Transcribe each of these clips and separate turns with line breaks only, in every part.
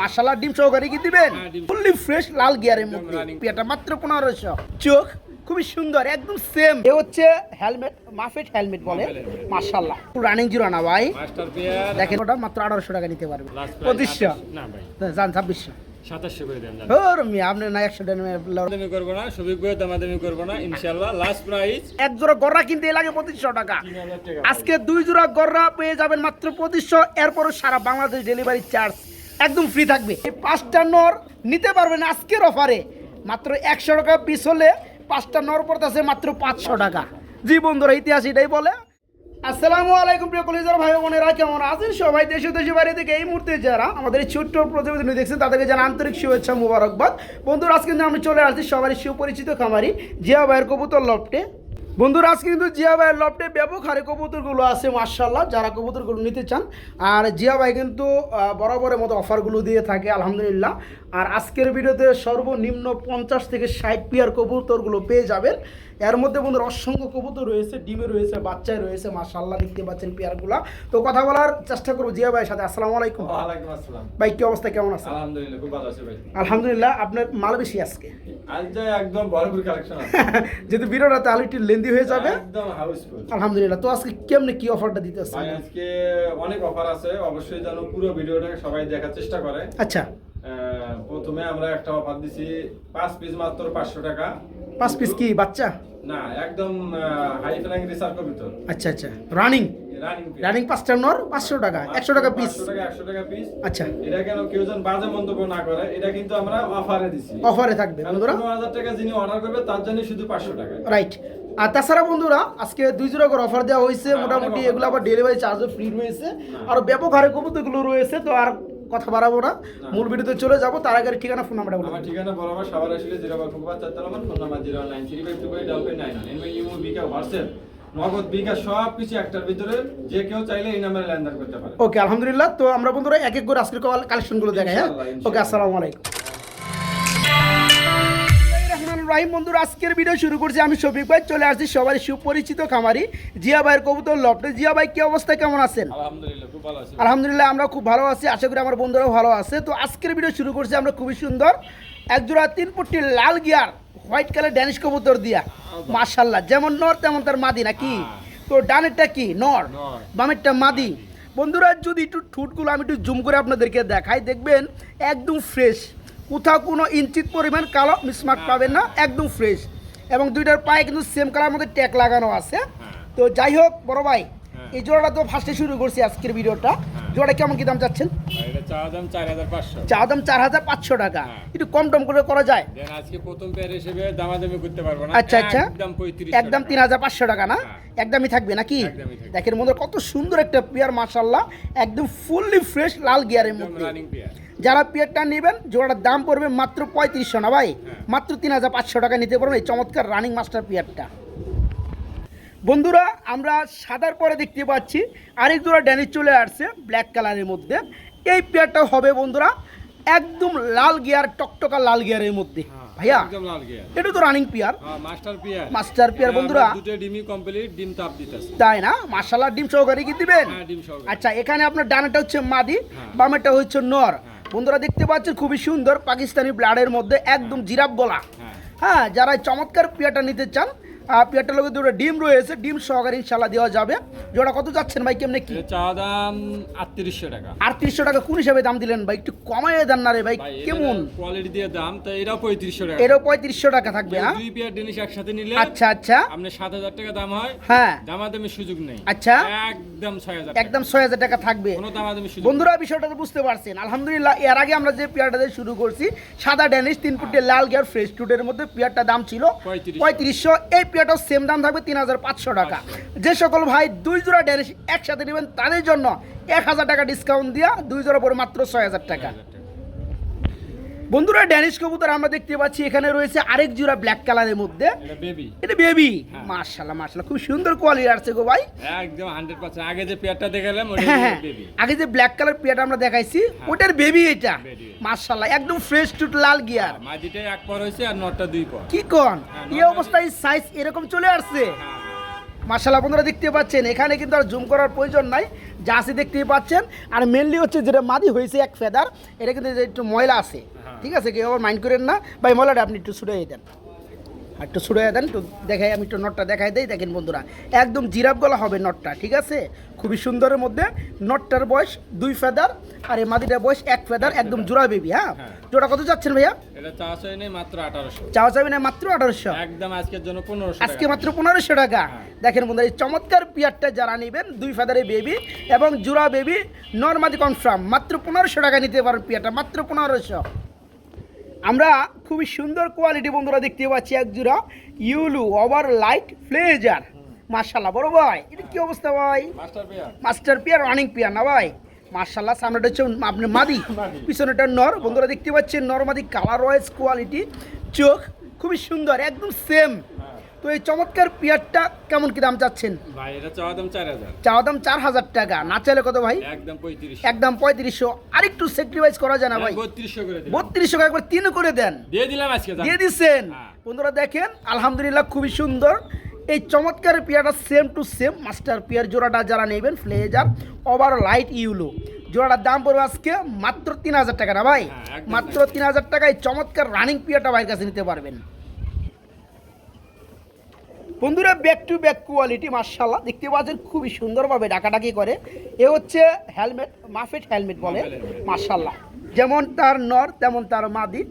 মাশাল্লাহ ডিম সহকারে কি দিবেন?
হ্যাঁ,
ফুললি ফ্রেশ লাল গিয়ারের মধ্যে। পেয়ারটা মাত্র পনেরোশো। চোখ খুবই সুন্দর একদম সেম এ হচ্ছে হেলমেট মাফেট হেলমেট বলে। মাশাল্লাহ রানিং জিরো না ভাই।
মাস্টার পেয়ার
দেখেন ওটা মাত্র আঠারোশো টাকা নিতে পারবে। পঁচিশশো।
না ভাই।
যান ছাব্বিশশো।
সাতাশশো করে দেন
আপনি না একশো টাকা
দামাদামি করব না সবিক বই দামাদামি করব না ইনশাল্লাহ লাস্ট প্রাইস
এক জোড়া গররা কিনতে লাগে পঁচিশশো টাকা।
টাকা।
আজকে দুই জোড়া গররা পেয়ে যাবেন মাত্র পঁচিশশো। এরপরও সারা বাংলাদেশ ডেলিভারি চার্জ একদম ফ্রি থাকবে। এই পাঁচটা নর নিতে পারবেন আজকের অফারে মাত্র একশো টাকা পিস হলে পাঁচটা নর পড়তেছে মাত্র পাঁচশো টাকা। জি বন্ধুরা, ইতিহাস এটাই বলে। আসসালামু আলাইকুম প্রিয় কলেজের ভাই বোনেরা, কেমন আছেন সবাই? দেশে দেশে বাইরে থেকে এই মুহূর্তে যারা আমাদের ছোট্ট প্রতিবেদন দেখছেন, তাদেরকে জানা আন্তরিক শুভেচ্ছা মুবারকবাদ। বন্ধুরা, আজকে আমরা চলে আসছি সবারই সুপরিচিত খামারি জিয়া ভাইয়ের কবুতর লফটে। বন্ধুরা, আজকে কিন্তু জিয়া ভাইয়ের লফটে ব্যাপক হারে কবুতরগুলো আছে মার্শাল্লাহ যারা কবুতরগুলো নিতে চান। আর জিয়া ভাই কিন্তু বরাবরের মতো অফারগুলো দিয়ে থাকে, আলহামদুলিল্লাহ। আর আজকের ভিডিওতে সর্বনিম্ন পঞ্চাশ থেকে ষাট পিয়ার কবুতরগুলো পেয়ে যাবেন। এর মধ্যে বন্ধুরা অসংখ্য কবুতর রয়েছে ডিমে রয়েছে বাচ্চায় রয়েছে মাশাল্লাহ দেখতে পাচ্ছেন পেয়ারগুলা তো কথা বলার চেষ্টা করব জিয়া ভাইয়ের সাথে। আসসালামু আলাইকুম।
আসসালাম।
ভাই কি অবস্থা? কেমন আছে
আলহামদুলিল্লাহ খুব ভালো আছি ভাই।
আলহামদুলিল্লাহ আপনার মাল বেশি আজকে?
একদম ভরপুর কালেকশন
যেহেতু ভিডিওটা তাহলে একটু লেন্দি হয়ে যাবে।
একদম হাউসফুল
আলহামদুলিল্লাহ তো আজকে কেমনে কি অফারটা দিতে
আজকে অনেক অফার আছে। অবশ্যই যেন পুরো ভিডিওটা সবাই দেখার চেষ্টা করে।
আচ্ছা।
প্রথমে আমরা একটা অফার দিছি পাঁচ পিস মাত্র পাঁচশো টাকা।
পাঁচ পিস কি বাচ্চা?
না একদম হাই ফ্লাইং রিসার্চ কবিতর
আচ্ছা আচ্ছা। রানিং
রানিং
পাঁচটা নর পাঁচশো টাকা একশো টাকা পিস
একশো টাকা পিস
আচ্ছা।
এটা কেন কেউ যেন বাজে মন্তব্য না করে এটা কিন্তু আমরা অফারে দিছি।
অফারে থাকবে বন্ধুরা।
পনেরো হাজার টাকা যিনি অর্ডার করবে তার জন্য শুধু পাঁচশো টাকা।
রাইট আর তাছাড়া বন্ধুরা আজকে দুই জোড়া করে অফার দেওয়া হয়েছে
হ্যাঁ,
মোটামুটি এগুলো আবার ডেলিভারি চার্জও ফ্রি রয়েছে। আর ব্যাপক হারে কবুতরগুলো রয়েছে তো আর কথা বাড়াবো না। মূল ভিডিওতে চলে যাব তার আগে ঠিকানা ফোন নাম্বারটা বলব
আমার ঠিকানা বরাবর সবার আসলে জিরো বা phone number zero nine three five two five double nine nine. Imo bKash WhatsApp Nagad bKash সব কিছু একটার ভিতরে যে কেউ চাইলে এই নাম্বারে লেনদেন করতে পারে।
ওকে আলহামদুলিল্লাহ। তো আমরা বন্ধুরা এক এক করে আজকের কালেকশনগুলো দেখাই হ্যাঁ। ওকে আসসালামু আলাইকুম। রাহিম বন্ধুরা আজকের ভিডিও শুরু করছি। আমি শফিক ভাই চলে আসছি সবার সুপরিচিত খামারি। জিয়া ভাইয়ের কবুতর লফটে জিয়া ভাই কি অবস্থা? কেমন আছেন?
আলহামদুলিল্লাহ
আমরা খুব ভালো আছি। আশা করি আমার বন্ধুরাও ভালো আছে। তো আজকের ভিডিও শুরু করছি আমরা খুবই সুন্দর। এক জোড়া তিন ফুটটি লাল গিয়ার হোয়াইট কালার ড্যানিশ কবুতর দিয়া। মাশাল্লাহ যেমন নর তেমন তার মাদি নাকি? তো ডানেরটা কি? নর।
নর।
বামেরটা মাদি। বন্ধুরা যদি একটু ঠুটগুলো আমি একটু জুম করে আপনাদেরকে দেখাই দেখবেন একদম ফ্রেশ কোথাও কোনো ইঞ্চিত পরিমাণ কালো মিসমার্ক পাবেন না একদম ফ্রেশ। এবং দুইটার পায়ে কিন্তু সেম কালার মধ্যে ট্যাগ লাগানো আছে। তো যাই হোক বড় ভাই এই জোড়াটা তো ফার্স্টে শুরু করছি আজকের ভিডিওটা। জোড়াটা কেমন কি দাম চাচ্ছেন?
চা দাম চার হাজার পাঁচশো।
টাকা।
হ্যাঁ।
একটু কম টম করে করা যায়?
আজকে প্রথম পেয়ার হিসেবে দামাদামি করতে পারব না।
আচ্ছা আচ্ছা।
একদম
তিন হাজার পাঁচশো টাকা না?
হ্যাঁ।
একদমই থাকবে নাকি? দেখেন মধ্যে কত সুন্দর একটা পেয়ার মার্শাল্লাহ একদম ফুললি ফ্রেশ লাল গিয়ারের মধ্যে। যারা পেয়ারটা নেবেন জোড়াটার দাম পড়বে মাত্র পঁয়ত্রিশশো না ভাই?
হ্যাঁ।
মাত্র তিন হাজার পাঁচশো টাকা নিতে পারবেন এই চমৎকার রানিং মাস্টার পেয়ারটা। বন্ধুরা আমরা সাদার পরে দেখতে পাচ্ছি আরেক জোড়া ড্যানিশ চলে আসছে ব্ল্যাক কালারের মধ্যে। এই পেয়ারটা হবে বন্ধুরা একদম লাল গিয়ার টকটকা লাল গিয়ারের মধ্যে। ভাইয়া
লাল গিয়ার
এটা তো রানিং পেয়ার
হ্যাঁ মাস্টার পেয়ার
মাস্টার পেয়ার বন্ধুরা।
দুটো ডিমি কমপ্লিট ডিম তাপ দিতেছে।
তাই না? মার্শাল্লাহ ডিম সহকারে কি দিবেন?
হ্যাঁ
আচ্ছা এখানে আপনার ডানাটা হচ্ছে মাদি
হ্যাঁ।
বামেরটা হচ্ছে নর।
হ্যাঁ।
বন্ধুরা দেখতে পাচ্ছেন খুবই সুন্দর পাকিস্তানি ব্লাডের মধ্যে একদম জিরাপ গলা।
হ্যাঁ।
হ্যাঁ যারা চমৎকার পিয়াটা নিতে চান পেয়ারটার লোকের দুটো ডিম রয়েছে ডিম সহকারে ইনশাল্লাহ দেওয়া যাবে। জোড়া কত যাচ্ছেন ভাই কেমনে কি?
চা দাম আটত্রিশশো টাকা।
আটত্রিশশো টাকা কোন হিসাবে দাম দিলেন ভাই? একটু কমাই দেন না রে ভাই কেমন?
কোয়ালিটি দিয়ে দাম তো এটাও পঁয়ত্রিশশো টাকা।
এরও পঁয়ত্রিশশো টাকা থাকবে হ্যাঁ?
দুই পেয়ার জিনিস একসাথে নিলে
আচ্ছা আচ্ছা।
আপনার সাত হাজার টাকা দাম হয়।
হ্যাঁ।
দামাদামি সুযোগ নেই।
আচ্ছা।
একদম ছয় হাজার
একদম ছয় হাজার টাকা থাকবে।
কোনো দামাদামি সুযোগ
বন্ধুরা বিষয়টা তো বুঝতে পারছেন। আলহামদুলিল্লাহ এর আগে আমরা যে পেয়ারটা দিয়ে শুরু করছি সাদা ড্যানিশ তিন ফুটে লাল গিয়ার ফ্রেশ টুটের মধ্যে পেয়ারটা দাম ছিল
পঁয়ত্রিশশো।
পঁয়ত্রিশশো। এই পেয়ারটাও সেম দাম থাকবে তিন হাজার পাঁচশো টাকা। যে সকল ভাই দুই জোড়া ড্যানিশ একসাথে নেবেন, তাদের জন্য এক হাজার টাকা ডিসকাউন্ট দিয়া দুই জোড়া পরে মাত্র ছয় হাজার টাকা। বন্ধুরা ড্যানিশ কবুতর আমরা দেখতে পাচ্ছি এখানে রয়েছে আরেক জোড়া ব্ল্যাক কালারের মধ্যে।
এটা বেবি
এটা বেবি
হ্যাঁ।
মার্শাল্লাহ মার্শাল্লাহ খুব সুন্দর কোয়ালিটি আসছে গো ভাই।
একদম হান্ড্রেড পার্সেন্ট আগে যে পেয়ারটা দেখালাম ওটা
হ্যাঁ হ্যাঁ।
বেবি
আগে যে ব্ল্যাক কালার পেয়ারটা আমরা দেখাইছি ওটার বেবি এটা।
Baby।
একদম ফ্রেশ টুট লাল গিয়ার
মাঝিটা এক পর হয়েছে আর নটটা দুই পর।
কি কন?
হ্যাঁ,
এই অবস্থায় সাইজ এরকম চলে আসছে?
হ্যাঁ,
মার্শাল্লাহ বন্ধুরা দেখতে পাচ্ছেন এখানে কিন্তু আর জুম করার প্রয়োজন নাই। যা আছে দেখতেই পাচ্ছেন। আর মেনলি হচ্ছে যেটা মাদি হয়েছে এক ফেদার এটা কিন্তু যে একটু ময়লা আছে। ঠিক আছে কেউ আবার মাইন্ড করেন না। ভাই ময়লাটা আপনি একটু ছুটে দেন। আর একটু ছুটে দেন একটু দেখাই আমি একটু নটটা দেখাই দেই। দেখেন বন্ধুরা একদম জিরাপ গলা হবে নটটা ঠিক আছে? খুবই সুন্দরের মধ্যে নটটার বয়স দুই ফেদার আর এই মাদিটার বয়স এক ফেদার একদম জোড়া বেবি হ্যাঁ?
হ্যাঁ।
জোড়া কত যাচ্ছেন ভাইয়া?
এটা চা চাই নেই মাত্র আঠারোশো।
চাওয়া না মাত্র আঠারোশো?
একদম আজকের জন্য পনেরোশো
আজকে মাত্র পনেরোশো টাকা।
হ্যাঁ।
দেখেন বন্ধুরা এই চমৎকার পিয়ারটা যারা নেবেন দুই ফেদারে বেবি এবং জোড়া বেবি নর্মাদি কনফার্ম মাত্র পনেরোশো টাকা নিতে পারেন পিয়ারটা মাত্র পনেরোশো। আমরা খুবই সুন্দর কোয়ালিটি বন্ধুরা দেখতে পাচ্ছি এক জোড়া ইউলু ওভার লাইট ফ্লেজার মার্শাল্লাহ বড় ভাই এটা কি অবস্থা ভাই?
Master pair
master pair running pair না ভাই? মার্শাল্লাহ সামনেটা হচ্ছে আপনি মাদি পিছনেটা নর। বন্ধুরা দেখতে পাচ্ছেন নর মাদি কালার ওয়াইজ কোয়ালিটি চোখ খুবই সুন্দর একদম সেম তো এই চমৎকার পিয়ারটা কেমন কি দাম চাচ্ছেন?
ভাই এটা চাওয়া দাম চার হাজার।
চাওয়া দাম চার হাজার টাকা। না চাইলে কত ভাই?
একদম পঁয়ত্রিশ
একদম পঁয়ত্রিশশো। আরেকটু স্যাক্রিফাইস করা যায় না ভাই?
বত্রিশশো করে
বত্রিশশো একবার তিন করে দেন।
দিয়ে দিলাম আজকে
দিয়ে দিচ্ছেন
হ্যাঁ।
বন্ধুরা দেখেন আলহামদুলিল্লাহ খুবই সুন্দর। এই চমৎকার পিয়ারটা same to same master pair. জোড়াটা যারা নেবেন ফ্লেজার ওভার লাইট ইউলো জোড়াটার দাম পড়বে আজকে মাত্র তিন হাজার টাকা না ভাই?
হ্যাঁ,
মাত্র তিন হাজার টাকায় চমৎকার রানিং পিয়ারটা ভাইয়ের কাছে নিতে পারবেন। বন্ধুরা ব্যাক টু ব্যাক কোয়ালিটি মার্শাল্লাহ দেখতে পাচ্ছেন খুবই সুন্দরভাবে ডাকাডাকি করে। এ হচ্ছে হেলমেট মাফেট হেলমেট বলে। মার্শাল্লাহ যেমন তার নর তেমন তার মাদি।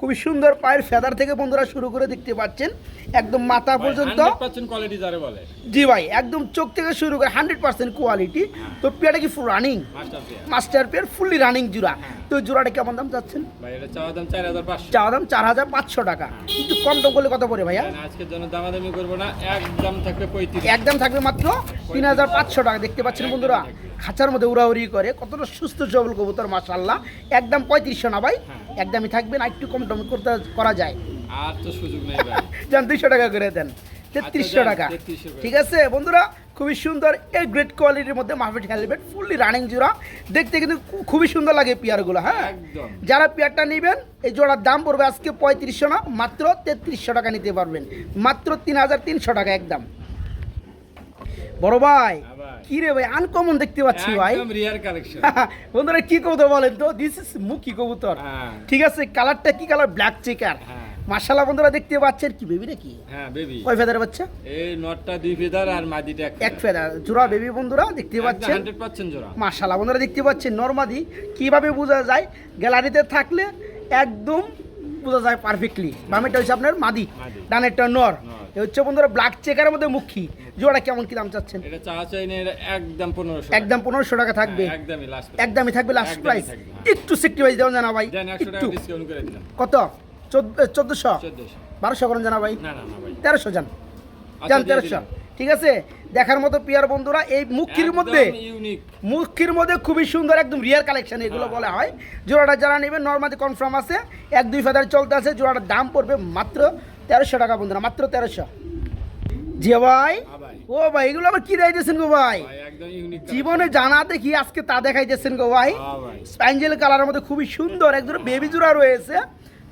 খুবই সুন্দর পায়ের ফেদার থেকে বন্ধুরা শুরু করে দেখতে পাচ্ছেন একদম মাথা পর্যন্ত।
100% কোয়ালিটি যারে বলে।
জি ভাই একদম চোখ থেকে শুরু করে হান্ড্রেড পার্সেন্ট কোয়ালিটি তো পেয়ারটা কি full running
master pair
fully running জুড়া তো জোড়াটা কেমন দাম চাচ্ছেন?
চাওয়া দাম চার হাজার পাঁচশো।
টাকা। কিন্তু কম টম করলে কত পড়ে ভাইয়া?
আজকের জন্য দামাদামি করব না একদম থাকবে
একদম থাকবে মাত্র তিন হাজার পাঁচশো টাকা। দেখতে পাচ্ছেন বন্ধুরা খাঁচার মধ্যে উড়াউড়ি করে কতটা সুস্থ সবল কবুতর মাসাল্লাহ একদম পঁয়ত্রিশশো না ভাই? একদমই থাকবে না একটু কম টম করতে করা যায়।
আর তো সুযোগ নেই ভাই।
যান দুইশো টাকা করে দেন। তেত্রিশশো টাকা। ঠিক আছে বন্ধুরা খুবই সুন্দর এই গ্রেট কোয়ালিটির মধ্যে মার্কেট হেলমেট ফুললি রানিং জোড়া। দেখতে কিন্তু খুবই সুন্দর লাগে পেয়ারগুলো হ্যাঁ? যারা পেয়ারটা নেবেন এই জোড়ার দাম পড়বে আজকে পঁয়ত্রিশশো না মাত্র তেত্রিশশো টাকা নিতে পারবেন। মাত্র তিন হাজার তিনশো টাকা একদম। বড় ভাই
হ্যাঁ
কি রে ভাই আনকমন দেখতে পাচ্ছি ভাই। বন্ধুরা কি কবুতর বলেন তো? দিস ইজ মুখী কবুতর।
হ্যাঁ।
ঠিক আছে কালারটা কি কালার ব্ল্যাক চেকার
হ্যাঁ।
মার্শাল্লাহ বন্ধুরা দেখতে পাচ্ছেন কি বেবি নাকি?
হ্যাঁ বেবি
কয় ফেদার বাচ্চা?
এই নটটা দুই ফেদার আর মাদিটা এক
ফেদার জোড়া বেবি বন্ধুরা দেখতে পাচ্ছেন?
হান্ড্রেড পার্সেন্ট জোড়া।
মার্শাল্লাহ বন্ধুরা দেখতে পাচ্ছেন নর্মাদি। কীভাবে বোঝা যায়? গ্যালারিতে থাকলে একদম বোঝা যায় পারফেক্টলি বামেরটা হচ্ছে আপনার মাদি। ডানেরটা নর। এ হচ্ছে বন্ধুরা ব্ল্যাক চেকারের মধ্যে মুখী। জোড়া কেমন কি দাম চাচ্ছেন?
এটা চা চাই একদম পনেরোশো
একদম পনেরোশো টাকা থাকবে।
একদমই লাস্ট
একদমই থাকবে লাস্ট
একদমই
প্রাইস
হ্যাঁ।
একটু সেক্টিভাইজ দেওয়া জানা ভাই
দেন একশো
একটু।
টাকা ডিসকাউন্ট করে দিলাম।
কত? চোদ্দ চোদ্দোশো?
চোদ্দশো।
বারোশো করেন জানা ভাই
না না না ভাই।
তেরোশো জান।
জান
যান
দিয়ে
তেরোশো।
দিলাম।
ঠিক আছে? দেখার মতো পিয়ার বন্ধুরা এই মুখির মধ্যে মুখির মধ্যে খুবই সুন্দর একদম রিয়ার কালেকশন এগুলো
হ্যাঁ।
বলা হয়। জোড়াটা যারা নেবেন নর্মালি কনফার্ম আছে। এক দুই ফেদার চলতে আছে জোড়াটার দাম পড়বে মাত্র তেরোশো টাকা বন্ধুরা মাত্র তেরোশো। জি ভাই?
হ্যাঁ
ও ভাই এগুলো আবার কি দিয়েছেন গো ভাই?
ভাই
জীবনে জানা দেখি আজকে তা দেখাইতেছেন গো ভাই।
ভাই।
স্প্যাঞ্জেল কালারের মধ্যে খুবই সুন্দর একদম বেবি জোড়া রয়েছে।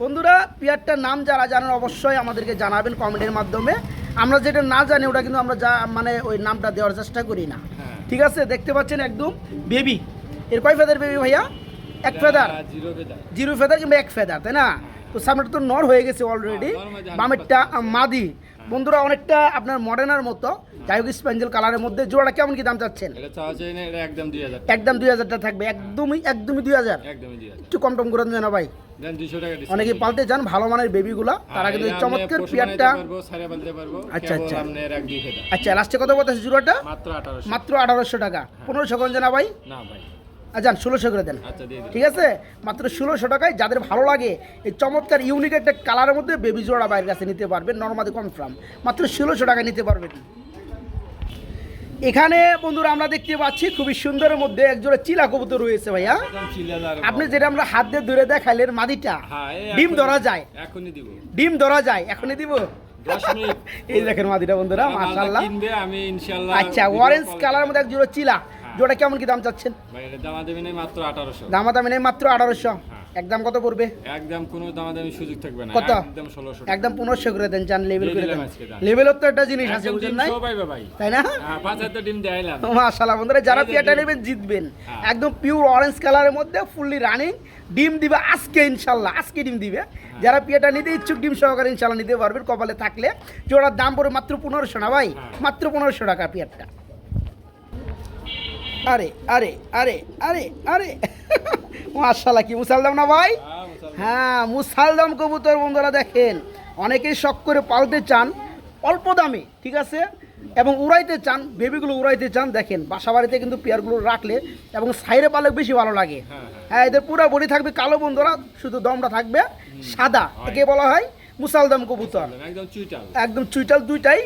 বন্ধুরা পিয়ারটার নাম যারা জানেন অবশ্যই আমাদেরকে জানাবেন কমেন্টের মাধ্যমে। আমরা যেটা না জানি ওটা কিন্তু আমরা যা মানে ওই নামটা দেওয়ার চেষ্টা করি না।
হ্যাঁ।
ঠিক আছে? দেখতে পাচ্ছেন একদম বেবি। এর কয় ফেদার বেবি ভাইয়া? এক feather.
Zero feather.
Zero feather কিংবা এক ফেদার তাই না? তো সামনেটা তো নর হয়ে গেছে অলরেডি
হ্যাঁ,
বামেরটা মাদি। বন্ধুরা অনেকটা আপনার মডার্নার মতো। যাই হোক স্প্যাঞ্জেল কালারের মধ্যে। জোড়াটা কেমন কি দাম চাচ্ছেন?
একদম দুই
হাজারটা থাকবে। একদমই একদমই দুই হাজার। একটু কম টম করে দেন না ভাই অনেকে পালতে চান ভালো মানের বেবিগুলা। তারা
হ্যাঁ,
কিন্তু চমৎকার পিয়ারটা। আচ্ছা, আচ্ছা। আচ্ছা লাস্টে কত বলতেছে জুড়োটা?
মাত্র
আঠারোশো। টাকা। পনেরোশো করেন না ভাই?
না ভাই।
আচ্ছা ষোলোশো করে দেন।
আচ্ছা
ঠিক আছে? মাত্র ষোলোশো টাকায় যাদের ভালো লাগে এই চমৎকার ইউনিক একটা কালারের মধ্যে বেবি জোড়া বাইরের কাছে নিতে পারবেন নর্মাদি কনফার্ম মাত্র ষোলোশো টাকায় নিতে পারবেন। এখানে বন্ধুরা আমরা দেখতে পাচ্ছি খুবই সুন্দরের মধ্যে একজোড়া চিলা কবুতর রয়েছে ভাইয়া। আপনি যেটা আমরা হাত দিয়ে ধরে দেখাইলেন মাদিটা
হ্যাঁ,
ডিম ধরা যায়।
এখনই দিব।
ডিম ধরা যায় এখনই দিব? এই দেখেন মাদিটা বন্ধুরা মাশাআল্লাহ।
আমি ইনশাআল্লাহ
আচ্ছা অরেঞ্জ কালার মধ্যে এক জোড়া চিলা। জোড়া কেমন কি দাম চাচ্ছেন?
ভাই এটা দামা দেবেন এই মাত্র 1800
দামা নেই মাত্র আঠারোশো?
হ্যাঁ।
একদম কত পড়বে?
একদম কোনো দামাদামি সুযোগ থাকবে না।
কত?
একদম ষোলোশো
একদম পনেরোশো করে দেন চান লেভেল করে দেন। লেভেলের তো একটা জিনিস আছে বুঝেন নাই? তাই না?
হ্যাঁ, পাঁচ হাজার ডিম দেখাইলাম
মাশাআল্লাহ বন্ধুরা যারা পিয়াটা নেবেন জিতবেন
হ্যাঁ।
একদম পিওর অরেঞ্জ কালারের মধ্যে ফুললি রানিং ডিম দিবে আজকে ইনশাল্লাহ আজকে ডিম দিবে। যারা পিয়াটা নিতে ইচ্ছুক ডিম সহকারে ইনশাল্লাহ নিতে পারবেন কপালে থাকলে। জোড়ার দাম পড়ে মাত্র পনেরোশো না ভাই। মাত্র পনেরোশো টাকা পিয়ারটা আরে আরে আরে আরে আরে। মাশাল্লাহ কি মুসালদাম না ভাই?
হ্যাঁ, মুসলমান।
হ্যাঁ মুসালদাম কবুতর বন্ধুরা দেখেন অনেকেই শখ করে পালতে চান অল্প দামে ঠিক আছে? এবং উড়াইতে চান বেবিগুলো উড়াইতে চান দেখেন বাসা বাড়িতে কিন্তু পেয়ারগুলো রাখলে এবং সাইরে পালে বেশি ভালো লাগে।
হ্যাঁ, হ্যাঁ।
হ্যাঁ এদের পুরো বডি থাকবে কালো বন্ধুরা শুধু দমটা থাকবে সাদা একে বলা হয় মুসালদাম কবুতর।
একদম চুইটাল।
একদম চুইটাল দুইটাই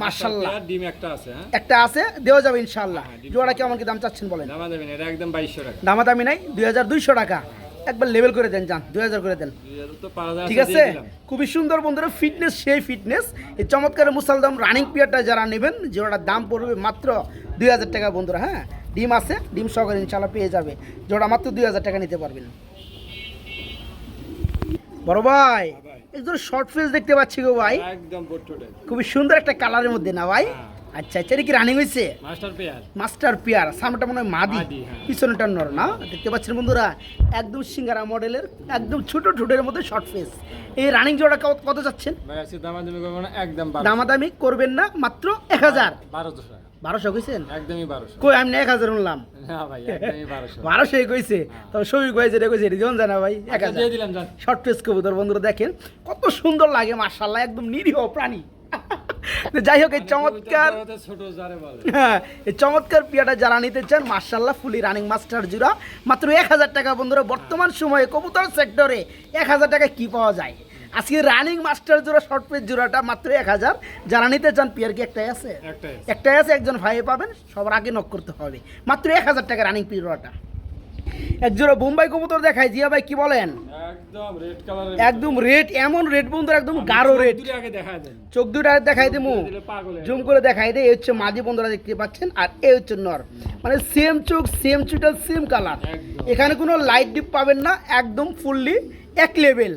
আর ডিম একটা আছে হ্যাঁ?
একটা আছে দেওয়া যাবে ইনশাল্লাহ
হ্যাঁ,
জোড়া কেমন কি দাম চাচ্ছেন বলেন?
দামাদামি না এটা একদম বাইশশো টাকা।
দামাদামি নাই দুই হাজার দুইশো টাকা। একবার লেভেল করে দেন যান দুই হাজার করে দেন। ঠিক আছে খুবই সুন্দর বন্ধুরা ফিটনেস সেই ফিটনেস এই চমৎকার মুসালদাম রানিং পিয়ারটা যারা নেবেন জোড়াটার দাম পড়বে মাত্র দুই হাজার টাকা বন্ধুরা হ্যাঁ? ডিম আছে ডিম সহকারে ইনশাল্লাহ পেয়ে যাবে। জোড়া মাত্র দুই হাজার টাকা নিতে পারবেন। বড় ভাই একজন শর্ট ফেস দেখতে পাচ্ছি গো ভাই।
একদম
খুবই সুন্দর একটা কালারের মধ্যে না ভাই?
হ্যাঁ।
আচ্ছা আচ্ছা এটা কি রানিং হয়েছে
মাস্টার পেয়ার
মাস্টার পিয়ার সামনেটা মনে হয় মাদি।
হ্যাঁ।
পিছনেটা নর না? দেখতে পাচ্ছেন বন্ধুরা একদম সিঙ্গারা মডেলের একদম ছোট ঠোঁটের মধ্যে শর্ট ফেস এই রানিং জোড়া কত- কত যাচ্ছেন?
দামাদামি করব না একদম
দামাদামি করবেন না মাত্র এক হাজার।
বারোশো
বারোশো কইছেন?
একদমই বারোশো।
কই আমি এক হাজার উনলাম। বারোশোই কইছে। তবে সবই কয়েছে এটা কইছে এটা জানা ভাই এক
আচ্ছা,
হাজার।
দিয়ে দিলাম যান।
শর্ট ফেস কবুতর বন্ধুরা দেখেন কত সুন্দর লাগে মার্শাল্লাহ একদম নিরীহ প্রাণী। যাই হোক এই চমৎকার হ্যাঁ এই চমৎকার পিয়াটা যারা নিতে চান মার্শাল্লাহ ফুলি রানিং মাস্টার জুড়া মাত্র এক হাজার টাকা বন্ধুরা বর্তমান সময়ে কবুতর সেক্টরে এক হাজার টাকা কি পাওয়া যায়? আজকে রানিং মাস্টার জোড়া শর্ট পেজ জোড়াটা মাত্র এক হাজার। যারা নিতে চান পিয়ার কি একটাই আছে?
একটাই আছে।
একজন ভাই পাবেন সবার আগে নক করতে হবে। মাত্র এক হাজার টাকা রানিং পিরিয়ডটা এক জোড়া বোম্বাই কবুতর দেখায় জিয়া ভাই কি বলেন?
একদম রেড কালারের
একদম রেড এমন রেড বন্ধুরা একদম গাঢ় রেড
আগে
চোখ দুটা দেখাই দেবো জুম করে দেখাই দে এই হচ্ছে মাঝি বন্ধুরা দেখতে পাচ্ছেন আর এই হচ্ছে নর। মানে সেম চোখ সেম চুটাল সেম কালার এখানে কোনো লাইট ডিপ পাবেন না একদম ফুললি এক লেভেল।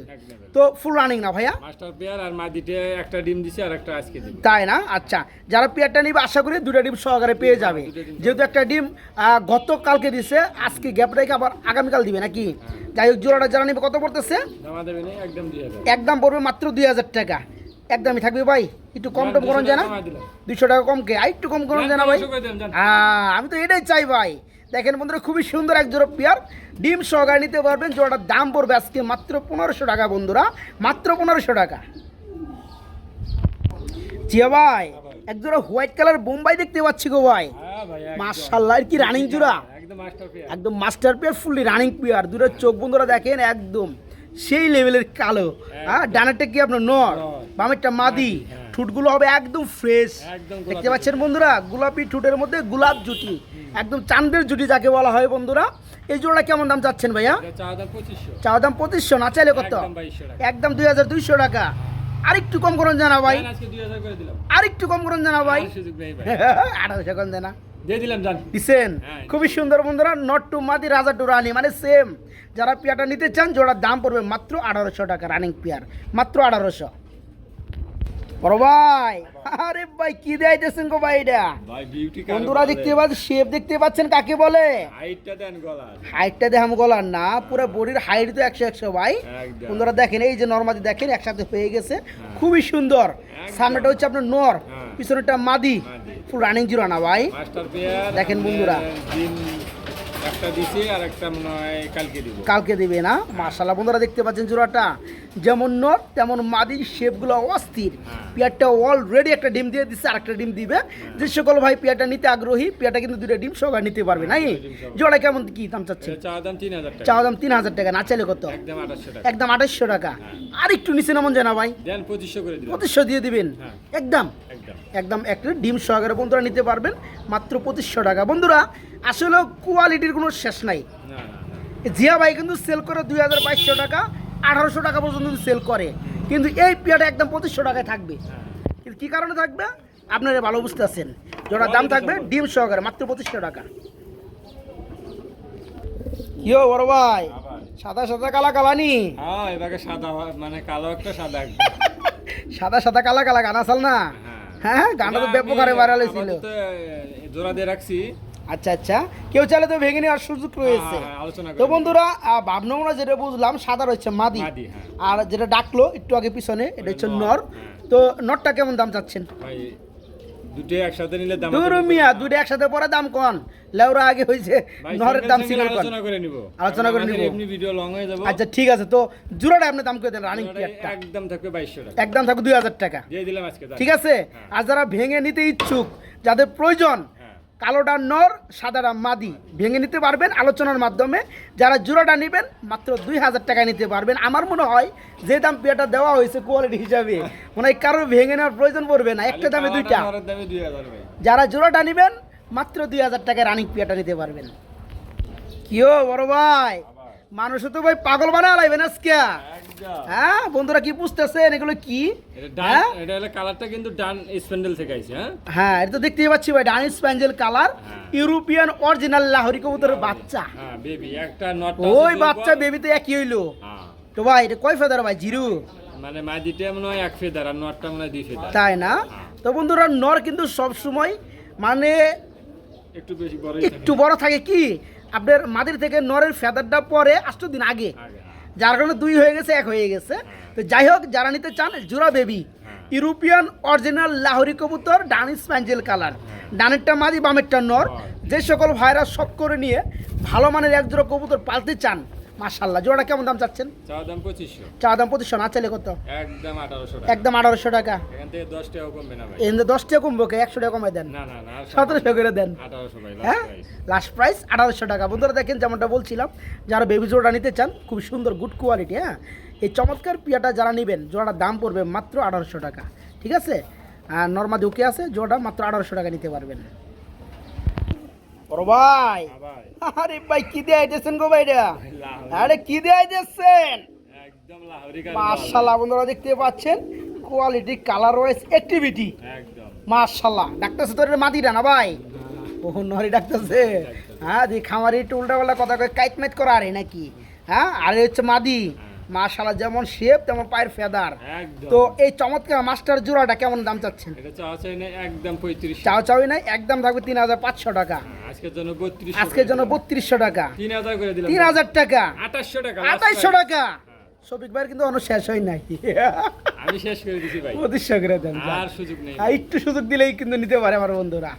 তো ফুল রানিং না ভাইয়া?
মাস্টার পেয়ার আর মাদিতে একটা ডিম দিছে আর একটা আজকে দিব।
তাই না? আচ্ছা যারা পেয়ারটা নিবে আশা করি দুটা ডিম সহকারে পেয়ে যাবে। যেহেতু একটা ডিম আহ, গতকালকে দিছে আজকে গ্যাপ রেখে আবার আগামীকাল দিবে নাকি?
হ্যাঁ।
যাই হোক জোড়াটা যারা নিবে কত পড়তেছে?
একদম
পড়বে মাত্র দুই হাজার টাকা। একদমই থাকবে ভাই? একটু কম টম করুন জানা। দুশো টাকা কম কে? আর একটু কম করুন জানা ভাই। হ্যাঁ আমি তো এটাই চাই ভাই। দেখেন বন্ধুরা খুবই সুন্দর এক জোড়া পেয়ার। ডিম সহকারে নিতে পারবেন জোড়াটার দাম পড়বে আজকে মাত্র পনেরোশো টাকা বন্ধুরা মাত্র পনেরোশো টাকা। জিয়া ভাই এক জোড়া হোয়াইট কালার বোম্বাই দেখতে পাচ্ছি গো ভাই।
হ্যাঁ
মার্শাল্লাহ কি রানিং জোড়া?
একদম মাস্টার পেয়ার।
একদম master pair fully running pair. দুটো চোখ বন্ধুরা দেখেন একদম সেই লেভেলের কালো। হ্যাঁ ডানারটা কি আপনার নর। বামেরটা মাদি
হ্যাঁ।
ঠুটগুলো হবে একদম ফ্রেশ দেখতে পাচ্ছেন বন্ধুরা? গোলাপি ঠুটের মধ্যে গোলাপ জুটি। একদম চান্দের জুটি যাকে বলা হয় বন্ধুরা। এই জোড়া কেমন দাম চাচ্ছেন ভাইয়া? চাওয়া দাম পঁচিশশো। না চাইলে কত?
একদম 2200 টাকা।
একদম দুই হাজার দুইশো টাকা। আরেকটু কম করুন জানা ভাই। আরেকটু কম করুন জানা ভাই। আঠারোশো কম দেনা।
হ্যাঁ।
খুবই সুন্দর বন্ধুরা নট টু মাদি রাজা টু রানি মানে সেম যারা পেয়ারটা নিতে চান জোড়ার দাম পড়বে মাত্র আঠারোশো টাকা রানিং পেয়ার মাত্র আঠারোশো। বড় ভাই। আরে ভাই কি গো ভাই এটা? বন্ধুরা দেখতে পাচ্ছেন শেপ দেখতে পাচ্ছেন কাকে বলে?
হাইটটা দেন গলার
হাইটটা দেখাম গলার না পুরো বডির হাইট তো একশো একশো ভাই। বন্ধুরা দেখেন এই যে নর্মাদি দেখেন একসাথে হয়ে গেছে। খুবই সুন্দর। সামনেটা হচ্ছে আপনার নর
হ্যাঁ।
পিছনেটা মাদি।
মাদি।
ফুল রানিং জিরো না ভাই। দেখেন বন্ধুরা।
দিন একটা দিছে আর একটা কালকে দিব।
কালকে দিবে না? মার্শাল্লাহ বন্ধুরা দেখতে পাচ্ছেন জোড়াটা। যেমন নর তেমন মাদির শেপগুলো অস্থির।
হ্যাঁ।
পেয়ারটা অলরেডি একটা ডিম দিয়ে দিচ্ছে আরেকটা ডিম দিবে। যে সকল ভাই পেয়ারটা নিতে আগ্রহী পেয়ারটা কিন্তু দুটো ডিম সহকারে নিতে পারবে নাই
ডিম
জোড়া কেমন কি দাম চাচ্ছে
চা দাম তিন হাজার টাকা।
চাওয়া দাম তিন হাজার টাকা না চাইলে কত?
একদম আঠাশশো টাকা।
একদম আঠাশশো টাকা। আর একটু নিচে নামন জানা ভাই।
দেন পঁচিশশো করে দিলাম
পঁচিশশো দিয়ে দিবেন?
হ্যাঁ।
একদম?
একদম।
একদম একটা ডিম সহকারে বন্ধুরা নিতে পারবেন। মাত্র পঁচিশশো টাকা। বন্ধুরা আসলে কোয়ালিটির কোনো শেষ নাই। জিয়া ভাই কিন্তু সেল করে দুই হাজার বাইশশো টাকা আঠারোশো টাকা পর্যন্ত সেল করে। কিন্তু এই পেয়ারটা একদম পঁচিশশো টাকায় থাকবে।
হ্যাঁ।
কিন্তু কী কারণে থাকবে? আপনারা ভালো বুঝতে আছেন। যেটার দাম থাকবে ডিম সহকারে মাত্র পঁচিশশো টাকা। ইয়ো বড় ভাই সাদা সাদা কালা কালা নি
হ্যাঁ এবারে সাদা মানে কালো একটা সাদা
সাদা সাদা কালা কালা গান আসাল না হ্যাঁ গানটা তো ব্যাপক
আমি
হারে ভাইরাল হয়েছিল
জোড়া দিয়ে রাখছি।
আচ্ছা আচ্ছা। কেউ চাইলে তো ভেঙে নেওয়ার সুযোগ রয়েছে।
হ্যাঁ, হ্যাঁ,
তো বন্ধুরা আহ, যেটা বুঝলাম সাদা রয়েছে মাদি।
হ্যাঁ।
আর যেটা ডাকলো একটু আগে পিছনে এটা হচ্ছে
নর, হ্যাঁ।
তো নরটা কেমন দাম চাচ্ছেন?
দুটো একসাথে নিলে দাম
দূর মিয়া দুইটা একসাথে পরে দাম কন? লেওরা আগে নরের দাম সিঙ্গেল কন
আলোচনা করে নিব।
আলোচনা করে নিব।
এমনি ভিডিও লং হয়ে যাবে।
আচ্ছা ঠিক আছে তো জোড়াটা আপনি দাম করে দেন রানিং
একদম থাকবে টাকা।
একদম থাকবে দুই হাজার টাকা।
দিয়ে দিলাম আজকে
ঠিক আছে? আর যারা ভেঙে নিতে ইচ্ছুক যাদের প্রয়োজন কালোটা নর, সাদাটা মাদি। ভেঙে নিতে পারবেন আলোচনার মাধ্যমে। যারা জোড়াটা নেবেন, মাত্র দুই হাজার টাকা নিতে পারবেন। আমার মনে হয় যে দাম পেয়াটা দেওয়া হয়েছে কোয়ালিটি হিসাবে, মনে হয় কারোর ভেঙে নেওয়ার প্রয়োজন পড়বে না। একটা দামে দুইটা। যারা জোড়াটা নেবেন, মাত্র দুই হাজার টাকায় রানিং পেয়েটা নিতে পারবেন। কিও বড় ভাই? মানুষ তো ভাই পাগল বানা লাইবেন আজকে?
একদম।
হ্যাঁ বন্ধুরা কি বুঝতেছেন? এগুলো কি?
এটা
হ্যাঁ?
ডান হলো কালারটা কিন্তু ডান স্প্যান্ডেল থেকে আইছে হ্যাঁ?
হ্যাঁ এটা তো দেখতেই পাচ্ছি ভাই ডানিস প্যাঞ্জেল কালার
হ্যাঁ।
ইউরোপিয়ান অরিজিনাল লাহোরি কবুতরের বাচ্চা।
হ্যাঁ বেবি একটা নট
ওই বাচ্চা বেবি তো একই হইল। তো ভাই এটা কয় ফেদার ভাই জিরো?
মানে মাদিটা মনে হয় এক ফেদার আর নটটা মনে হয় দুই ফেদার।
তাই না? তো বন্ধুরা নর কিন্তু সব সময় মানে
একটু বেশি বড়
একটু বড় থাকে কি? আপনার মাদির থেকে নরের ফেদারটা পরে আষ্ট দিন আগে।
আগে
যার কারণে দুই হয়ে গেছে এক হয়ে গেছে। তো যাই হোক যারা নিতে চান জুরা বেবি।
হ্যাঁ।
ইউরোপিয়ান অরিজিনাল লাহরি কবুতর ডানিস প্যাঞ্জেল কালার। ডানেরটা মাদি বামেরটা নর। যে সকল ভাইরাস শখ করে নিয়ে ভালো মানের এক জোড়া কবুতর পালতে চান মাশাল্লাহ জোড়াটা কেমন দাম চাচ্ছেন?
চাওয়া দাম পঁচিশশো।
চা দাম পঁচিশশো না? চাইলে কত?
একদম আঠারোশো টাকা।
একদম আঠারোশো টাকা।
এখান থেকে দশ টাকা কমবে না ভাই।
এখানে দশ টাকা কমবো একশো টাকা কমাই দেন।
না না না
সতেরোশো করে দেন। হ্যাঁ? লাস্ট প্রাইস আঠারোশো টাকা। বন্ধুরা দেখেন যেমনটা বলছিলাম যারা বেবি জোড়া নিতে চান খুব সুন্দর গুড কোয়ালিটি হ্যাঁ? এই চমৎকার পিয়াটা যারা নেবেন জোড়াটার দাম পড়বে মাত্র আঠারোশো টাকা। ঠিক আছে? আর নর্মাদি ওকে আছে জোড়াটা মাত্র আঠারোশো টাকা নিতে পারবেন। বড় ভাই।
হ্যাঁ
আরে ভাই কি দিয়ে আইতেছেন গো ভাইরা? আরে কি দিয়ে আইতেছেন?
কালার
বন্ধুরা দেখতে পাচ্ছেন কোয়ালিটি কালার ওয়াইজ অ্যাক্টিভিটি
একদম।
মার্শাল্লাহ ডাকতেছে তোর মাদিরা না ভাই? ও নরি ডাকতেছে। হ্যাঁ দি খামারি একটু উল্টাপাল্টা কথা কয় কাইট মাইট করা আরে নাকি? হ্যাঁ আরে হচ্ছে মাদি। মার্শাল্লাহ যেমন শেপ তেমন পায়ের ফেদার তো এই চমৎকার মাস্টার জোড়াটা কেমন দাম চাচ্ছেন?
এটা চাওয়া চাই না একদম পঁয়ত্রিশ
চাও চাওই নাই একদম থাকবে তিন হাজার পাঁচশো টাকা।
আজকের জন্য বত্রিশ
আজকের জন্য বত্রিশশো টাকা।
তিন হাজার করে দিলাম।
তিন হাজার টাকা।
আঠাশশো টাকা last
আঠাইশশো
price।
টাকা। শফিক ভাইয়ের কিন্তু অন্য শেষ হয় নাই।
আমি শেষ করে দিছি ভাই।
পঁচিশশো করে দেন
আর সুযোগ নেই
আর একটু সুযোগ দিলেই কিন্তু নিতে পারে আমার বন্ধুরা।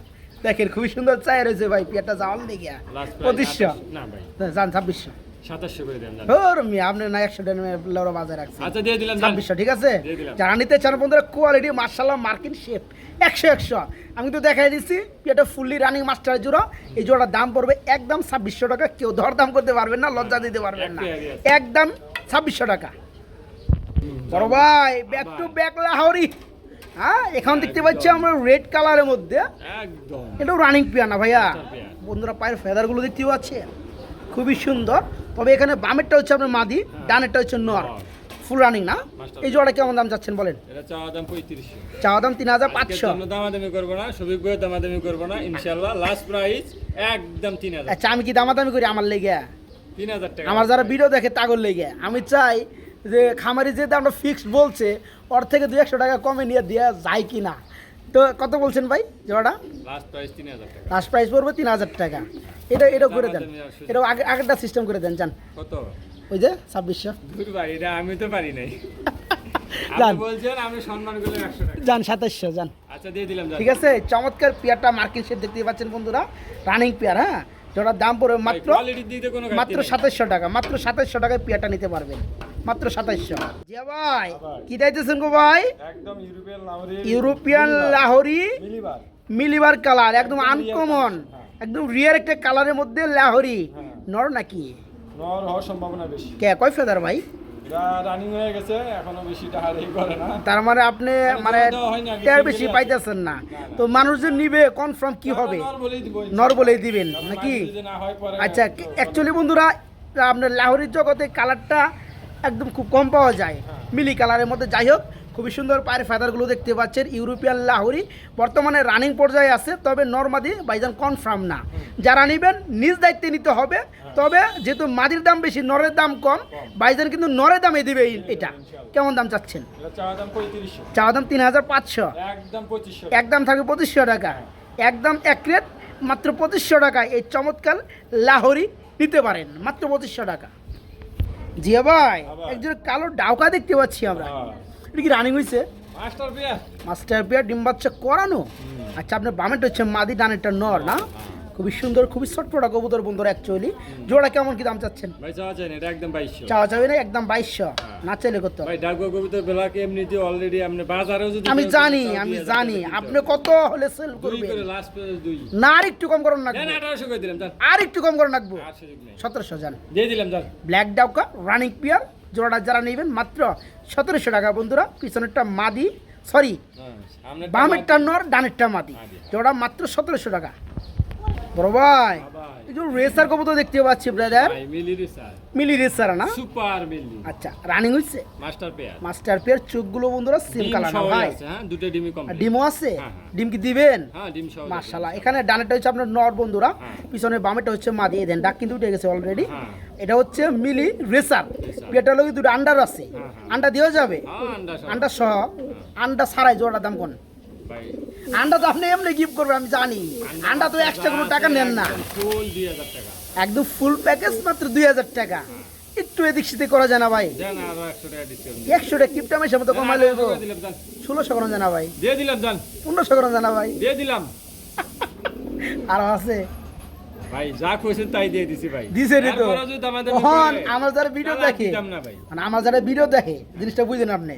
দেখেন খুবই সুন্দর চাই রয়েছে ভাই পিয়াটা যাওয়াল দিকে পঁচিশশো
না ভাই।
যান ছাব্বিশশো।
সাতাশশো করে দেন
ওর মিয়া আপনি না একশো বাজার
আচ্ছা দিয়ে দিলাম
ছাব্বিশশো ঠিক আছে? যারা নিতে চান বন্ধুরা কোয়ালিটি মার্শাল্লাহ মার্কিন শেপ। একশো একশো। আমি তো দেখাই দিচ্ছি এটা ফুললি রানিং মাস্টার জোড়া। এই জোড়ার দাম পড়বে একদম ছাব্বিশশো টাকা। কেউ ধর দাম করতে পারবেন না লজ্জা দিতে পারবেন না। একদম ছাব্বিশশো টাকা। বড় ভাই ব্যাক টু ব্যাক লাহরি। হ্যাঁ এখন দেখতে পাচ্ছি আমরা রেড কালারের মধ্যে।
একদম।
এটাও রানিং ভাইয়া? বন্ধুরা পায়ের ফেদারগুলো দেখতে পাচ্ছেন? খুবই সুন্দর। তবে এখানে বামেরটা হচ্ছে আপনার মাদি ডানেরটা হচ্ছে নর। ফুল রানিং না? এই জোড়া কেমন দাম চাচ্ছেন বলেন?
চাওয়া দাম পঁয়ত্রিশশো
চাওয়া দাম তিন হাজার পাঁচশো।
দামাদামি করব না সবিক বইয়ের দামাদামি করব না ইনশাল্লাহ লাস্ট প্রাইস একদম তিন হাজার।
আচ্ছা আমি কি দামাদামি করি আমার লেগে?
তিন হাজার টাকা।
আমার যারা ভিডিও দেখে তাগর লেগে। আমি চাই যে খামারি যে দামটা ফিক্সড বলছে ওর থেকে দুই একশো টাকা কমে নিয়ে দেওয়া যায় কি না তো কত বলছেন ভাই জোড়াটা?
লাস্ট প্রাইস তিন হাজার টাকা।
লাস্ট প্রাইস পড়বে তিন হাজার টাকা। এটা এটা করে দেন। এটা আগে আগেরটা সিস্টেম করে দেন যান।
কত?
ওই যে ছাব্বিশশো।
দূর ভাই এটা আমি তো পারি নাই।
যান। সাতাশশো যান।
আচ্ছা দিয়ে দিলাম।
ঠিক আছে চমৎকার পেয়ারটা মার্কেট শেড দেখতে পাচ্ছেন বন্ধুরা। রানিং পেয়ার হ্যাঁ? যেটার দাম পড়বে মাত্র মাত্র। সাতাশশো টাকা মাত্র সাতাশশো টাকায় পেয়াটা নিতে পারবেন। মাত্র সাতাশশো যে ভাই কি চাইতেছেন গো ভাই?
ইউরোপিয়ান লাহরি মিলিবার।
মিলিবার। কালার একদম আনকমন একদম রিয়ার একটা কালারের মধ্যে লাহোরি।
হ্যাঁ।
নর নাকি?
নর হওয়ার সম্ভাবনা বেশি।
কে কয় ফেদার ভাই?
রানিং হয়ে গেছে এখনও বেশি টাহারি করে না।
তার মানে আপনি মানে টের
single
বেশি পাইতেছেন না। তো মানুষ যে নিবে কনফার্ম কি হবে?
নর বলেই
দিবেন নাকি?
হয়
আচ্ছা অ্যাকচুয়ালি বন্ধুরা আপনার লাহোরির জগতে কালারটা একদম খুব কম পাওয়া যায়। মিলি কালারের মধ্যে। যাই হোক খুবই সুন্দর পায়ের ফেদারগুলো দেখতে পাচ্ছেন ইউরোপিয়ান লাহোরি। বর্তমানে রানিং পর্যায়ে আছে তবে নর্মাদি বাইজান কনফার্ম না। যারা নেবেন নিজ দায়িত্বে নিতে হবে। তবে যেহেতু মাদির দাম বেশি নরের দাম কম বাইজান কিন্তু নরের দামে দিবে এটা। কেমন দাম চাচ্ছেন?
চাওয়া দাম
তিন হাজার পাঁচশো।
একদম
থাকবে পঁচিশশো টাকা। একদম এক রেট মাত্র পঁচিশশো টাকা। এই চমৎকার লাহোরি নিতে পারেন মাত্র পঁচিশশো টাকা। জিয়া ভাই একজন কালো ডাউকা দেখতে পাচ্ছি আমরা।
হ্যাঁ।
এটা কি রানিং হয়েছে
মাস্টার
মাস্টার ডিম বাচ্চা করানো? আচ্ছা আপনার বামেরটা হচ্ছে মাদি ডানেরটা নর না? খুবই সুন্দর খুবই কবুতর বন্ধুরা অ্যাকচুয়ালি জোড়া কেমন কি দাম চাচ্ছেন?
ভাই চাওয়া না এটা একদম বাইশশো।
চাওয়া যাবে না একদম বাইশশো। না চাইলে হবে
ভাই ডাকবো কবিতা বেলাকে এমনিতে অলরেডি আপনি বাজারেও যদি
আমি জানি আমি জানি। আপনি কত হলে সেল করবেন?
করে লাস্ট প্রাইস দুই।
না আর একটু কম করুন
না। না আঠারোশো করে দিলাম
আর একটু কম করে রাখব।
আর সুযোগ নেই।
সতেরোশো জান
দিয়ে দিলাম জান
ব্ল্যাক ডাউকা রানিং পিয়ার জোড়াটা যারা নেবেন মাত্র সতেরোশো টাকা বন্ধুরা পিছনেরটা মাদি সরি
হ্যাঁ, সামনে
বামেরটা নর ডানেরটা মাদি।
মাদি।
জোড়া মাত্র সতেরোশো টাকা। বড় ভাই। এই যে রেসার কবুতর দেখতে পাচ্ছি ব্রাদার
মিলি রে
মিলি রেসার না?
সুপার মিলি।
আচ্ছা রানিং হচ্ছে
মাস্টার পেয়ার
মাস্টার পেয়ার চোখগুলো বন্ধুরা সিম কালার না ভাই।
হ্যাঁ দুটো ডিমই কম
ডিমও আছে?
হ্যাঁ, হ্যাঁ।
ডিম কি দিবেন?
হ্যাঁ ডিম সহ
মার্শাল্লাহ এখানে ডানেরটা হচ্ছে আপনার নর বন্ধুরা। পিছনে বামেটা হচ্ছে মাদি এই দেন ডাক কিন্তু উঠে গেছে অলরেডি। এটা হচ্ছে মিলি রেসার পেটার লগে দুটো আন্ডার আছে। আন্ডা দিয়েও যাবে।
আন্ডা সহ।
আন্ডা ছাড়াই জোড়াটা দাম কোন?
ভাই।
আন্ডা তো আপনি এমনি গিফট করবেন আমি জানি। আন্ডা তো এক্সট্রা কোনো টাকা নেন না।
ফুল দুই হাজার টাকা।
একদম ফুল প্যাকেজ মাত্র দুই হাজার টাকা। একটু এদিক সেদিক করা যায় না ভাই।
একশো টাকা
কিপটা মতো কমাই লইব। ষোলোশো করা জানা ভাই।
দিয়ে দিলাম জান
পনেরোশো করা জানা ভাই।
দিয়ে দিলাম।
আরও আছে।
ভাই যা কইছেন তাই দিয়ে দিছি ভাই।
দিছে রে তো।
এরপরও যদি আমাদের
ওহন
উপরে-
আমার যারা ভিডিও দেখে মানে আমার যারা ভিডিও দেখে জিনিসটা বুঝেন আপনি।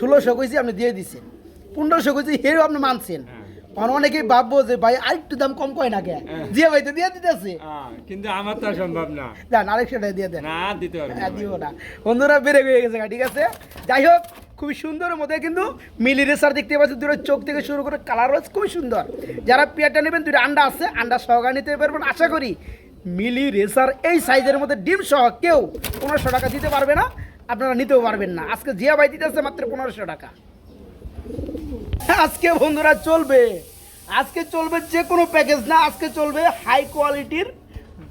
ষোলোশো কইছি আপনি দিয়ে দিছেন। পনেরোশো কইছি হেও আপনি মানছেন।
হ্যাঁ।
আর অনেকেই ভাববো যে ভাই আরেকটু দাম কম কয় না কে?
হ্যাঁ।
ভাই তো দিয়ে দিতেছে।
কিন্তু আমার তো সম্ভব না।
দেন আরেকশো টাকা দিয়ে দেন।
না দিতে পারব না
হ্যাঁ, দিব না। বন্ধুরা বেড়ে হয়ে গেছে ঠিক আছে? যাই হোক খুবই সুন্দরের মধ্যে কিন্তু মিলি রেসার দেখতে পাচ্ছি দুটো চোখ থেকে শুরু করে কালার রয়েছে খুবই সুন্দর। যারা পেয়ারটা নেবেন দুটো আন্ডা আছে আন্ডা সহকারে নিতে পারবেন। আশা করি মিলি রেসার এই সাইজের মধ্যে ডিম সহ কেউ পনেরোশো টাকা দিতে পারবে না আপনারা নিতেও পারবেন না। আজকে জিয়া বাই দিতেছে মাত্র পনেরোশো টাকা। আজকে বন্ধুরা চলবে। আজকে চলবে যে কোনো প্যাকেজ না আজকে চলবে হাই কোয়ালিটির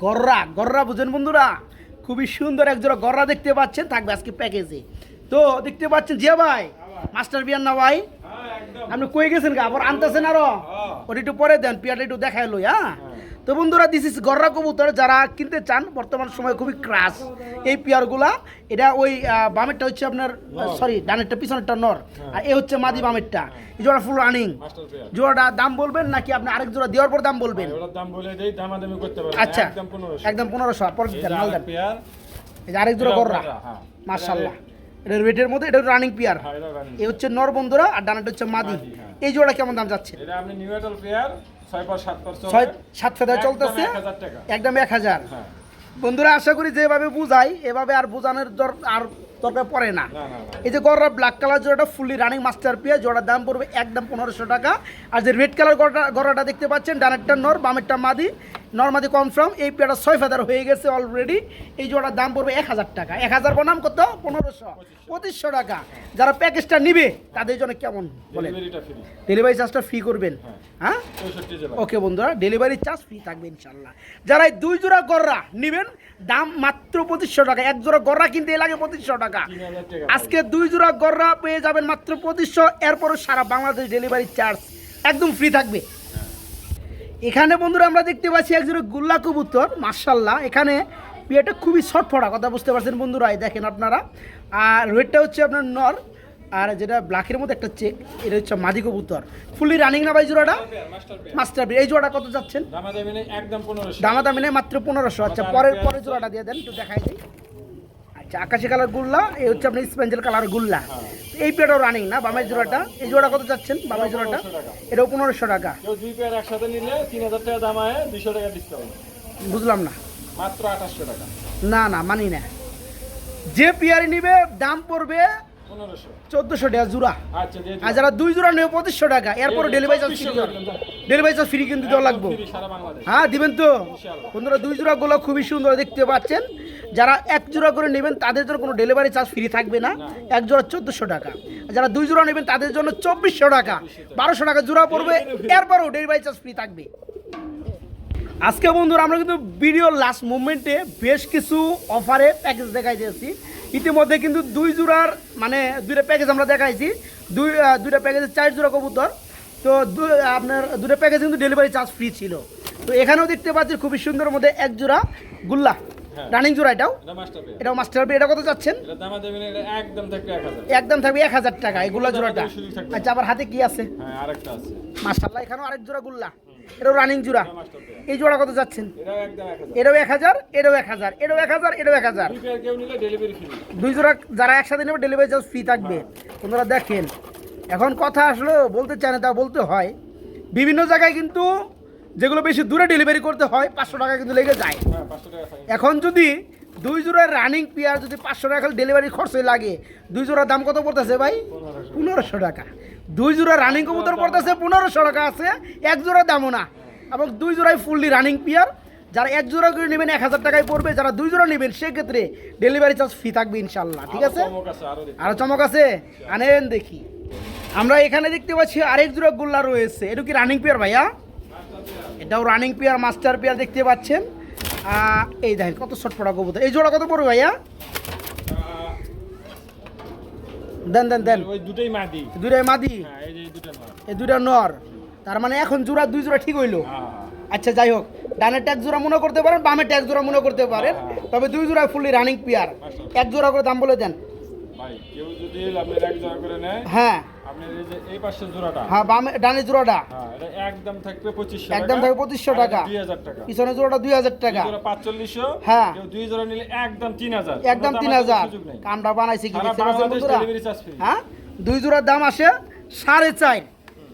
গররা। গররা বুঝেন বন্ধুরা? খুবই সুন্দর একজোড়া গররা দেখতে পাচ্ছেন থাকবে আজকে প্যাকেজে তো দেখতে পাচ্ছেন জিয়া ভাই? মাস্টার বিয়ান না ভাই?
হ্যাঁ
আপনি কই গেছেন গা? আবার আনতেছেন আরও?
হ্যাঁ।
ওটা একটু পরে দেন পিয়াটা একটু দেখাই লই হ্যাঁ? তো বন্ধুরা দিস ইস গররা কবুতর যারা কিনতে চান বর্তমান সময় খুবই ক্রাশ এই পিয়ারগুলা এটা ওই বামেরটা হচ্ছে আপনার সরি ডানেরটা পিছনেরটা নর। আর এ হচ্ছে মাদি বামেরটা। এই জোড়া ফুল রানিং জোড়াটা দাম বলবেন নাকি আপনি আরেক জোড়া দেওয়ার পর দাম বলবেন?
ওটার দাম বলে দেই দামাদামি করতে পারবেন।
আচ্ছা
একদম পনেরোশো।
পরে
আরেক
জোড়া গররা।
হ্যাঁ।
মার্শাল্লাহ এটা রেটের মধ্যে এটা রানিং পিয়ার।
হ্যাঁ এটা রানিং।
এই হচ্ছে নর বন্ধুরা আর ডানাটা হচ্ছে মাদি।
হ্যাঁ।
এই জোড়া কেমন দাম যাচ্ছে?
এটা আপনি নিউ এডাল পেয়ার। সাত
ফেদার চলতেছে? একদম এক হাজার।
হ্যাঁ।
বন্ধুরা আশা করি যেভাবে বুঝাই এভাবে আর বোঝানোর আর দরকার পড়ে না। এই যে গররা ব্ল্যাক কালার জোড়াটা ফুললি রানিং মাস্টার পিয়া জোড়ার দাম পড়বে একদম পনেরোশো টাকা। আর যে রেড কালার গরটা গররাটা দেখতে পাচ্ছেন ডানেরটা নর বামেরটা মাদি। নর মাদি কনফার্ম এই পেয়ারটা ছয় ফেদার হয়ে গেছে অলরেডি এই জোড়ার দাম পড়বে এক হাজার টাকা। এক হাজার বনাম কত? পনেরোশো। পঁচিশশো টাকা। যারা প্যাকেজটা নিবে তাদের জন্য কেমন বলেন? ডেলিভারি চার্জটা ফ্রি করবেন। হ্যাঁ। ওকে বন্ধুরা ডেলিভারি চার্জ ফ্রি থাকবে ইনশাল্লাহ যারা এই দুই জোড়া গররা নেবেন দাম মাত্র পঁচিশশো টাকা। এক জোড়া গররা কিনতে লাগে পঁচিশশো টাকা।
টাকা
আজকে দুই জোড়া গররা পেয়ে যাবেন মাত্র পঁচিশশো। এরপরও সারা বাংলাদেশ ডেলিভারি চার্জ একদম ফ্রি থাকবে। এখানে বন্ধুরা আমরা দেখতে পাচ্ছি এক জোড়া গুল্লা কবুতর মার্শাল্লাহ এখানে বিয়েটা খুবই শর্ট ফড়া কথা বুঝতে পারছেন বন্ধুরা এই দেখেন আপনারা। আর রেটটা হচ্ছে আপনার নর আর যেটা ব্ল্যাকের মধ্যে একটা চেক এটা হচ্ছে মাদি কবুতর। ফুলি রানিং না ভাই জোড়াটা?
মাস্টার
এই জোড়াটা কত যাচ্ছেন? দামা দামি মাত্র পনেরোশো। আচ্ছা পরের পরের জোড়াটা দিয়ে দেন একটু দেখাই দিই। আচ্ছা আকাশি কালার গুল্লা এই হচ্ছে আপনার স্পেঞ্জেল কালার গুল্লা। এই পেটাও রানিং না? বামের জোড়াটা? এই জোড়া কত যাচ্ছেন বামের জোড়াটা?
1500
এটাও পনেরোশো টাকা।
দুই পেয়ার একসাথে নিলে তিন হাজার টাকা দাম আয় দুশো টাকা ডিসকাউন্ট
বুঝলাম না।
মাত্র আঠাশশো টাকা।
না না মানি না। যে পেয়ারি নিবে দাম পড়বে চোদ্দোশো টাকা জোড়া।
আচ্ছা
আর যারা দুই জোড়া নেবে পঁচিশশো টাকা। এরপরে delivery charge free delivery charge free কিন্তু দেওয়া লাগবে। হ্যাঁ দিবেন তো। বন্ধুরা দুই জোড়া গুলো খুবই সুন্দর দেখতে পাচ্ছেন। যারা এক জোড়া করে নেবেন, তাদের জন্য কোনো ডেলিভারি চার্জ ফ্রি থাকবে না। এক জোড়া চোদ্দোশো টাকা। যারা দুই জোড়া নেবেন, তাদের জন্য চব্বিশশো টাকা। বারোশো টাকা জোড়া পড়বে, এরপরও ডেলিভারি চার্জ ফ্রি থাকবে। আজকে বন্ধুরা, আমরা কিন্তু ভিডিওর লাস্ট মুভমেন্টে বেশ কিছু অফারে প্যাকেজ দেখাই দিয়েছি ইতিমধ্যে কিন্তু দুই জোড়ার মানে দুইটা প্যাকেজ আমরা দেখাইছি। দুই দুইটা প্যাকেজে চার জোড়া কবুতর। তো আপনার দুটো প্যাকেজ কিন্তু ডেলিভারি চার্জ ফ্রি ছিল। তো এখানেও দেখতে পাচ্ছি খুবই সুন্দর মধ্যে এক জোড়া গুল্লা। রানিং জোড়া এটাও?
এটা মাস্টার পেয়ার
এটাও এটা কত চাচ্ছেন
একদম থাকবে এক হাজার।
টাকা এই গুল্লা জোড়াটা। আচ্ছা আবার হাতে কি আছে?
হ্যাঁ
মাসাল্লাহ এখানেও আরেক জোড়া গুল্লা। এটাও রানিং জোড়া। এই জোড়া কত যাচ্ছেন?
এটাও এক হাজার।
এটাও এক হাজার এটাও এক হাজার এটাও এক হাজার এটাও
দুই
জোড়া যারা একসাথে নেবে ডেলিভারি চার্জ ফ্রি থাকবে। তোমরা দেখেন এখন কথা আসলো বলতে চায় না তা বলতে হয়। বিভিন্ন জায়গায় কিন্তু যেগুলো বেশি দূরে ডেলিভারি করতে হয় পাঁচশো টাকা কিন্তু লেগে যায়।
হ্যাঁ
এখন যদি দুই জোড়ার রানিং পেয়ার যদি পাঁচশো টাকা ডেলিভারি খরচ লাগে দুই জোড়ার দাম কত পড়তেছে ভাই? পনেরোশো। টাকা। দুই জোড়া রানিং কবুতর পড়তেছে পনেরোশো টাকা আছে এক জোড়া দামও না। এবং দুই জোড়াই ফুললি রানিং পেয়ার যারা এক জোড়া করে নেবেন এক হাজার টাকায় পড়বে যারা দুই জোড়া নেবেন সেক্ষেত্রে ডেলিভারি চার্জ ফ্রি থাকবে ইনশাল্লাহ ঠিক আছে?
চমক আছে আরও দেখি।
আরও চমক আছে? আনেন দেখি। আমরা এখানে দেখতে পাচ্ছি আরেক জোড়া গোল্লা রয়েছে। এটা কি রানিং পেয়ার ভাইয়া? এটাও রানিং পেয়ার মাস্টার পেয়ার দেখতে পাচ্ছেন। এই দেখেন কত শট পড়া কবুতর। এই জোড়া কত পড়বে ভাইয়া? দেন দেন দেন।
ওই দুটোই মাদি।
দুটাই মাদি?
হ্যাঁ এই দুটো
নর। তার মানে এখন জোড়া দুই জোড়া ঠিক হইল?
হ্যাঁ
আচ্ছা যাই হোক। ডানের ট্যাগ জোড়া মনে করতে পারেন বামের ট্যাগ জোড়া মনে করতে পারেন। তবে দুই জোড়া ফুললি রানিং পেয়ার এক জোড়া করে দাম বলে দেন।
ভাই কেউ যদি এক জোড়া করে নেয়
হ্যাঁ।
আপনার এই যে এই পাশের জোড়াটা?
হ্যাঁ বামে ডানের জোড়াটা।
হ্যাঁ একদম থাকবে পঁচিশশো
একদম থাকবে 2500 টাকা।
দুই হাজার টাকা।
পিছনে জোড়াটা দুই হাজার টাকা।
পাঁচচল্লিশশো
হ্যাঁ।
দুই জোড়া নিলে একদম তিন হাজার।
একদম তিন হাজার। কামটা বানাইছে কি
সারা
দেখতে পাচ্ছেন
বাংলাদেশ
বন্ধুরা
delivery charge free।
হ্যাঁ? দুই জোড়ার দাম আসে সাড়ে চার।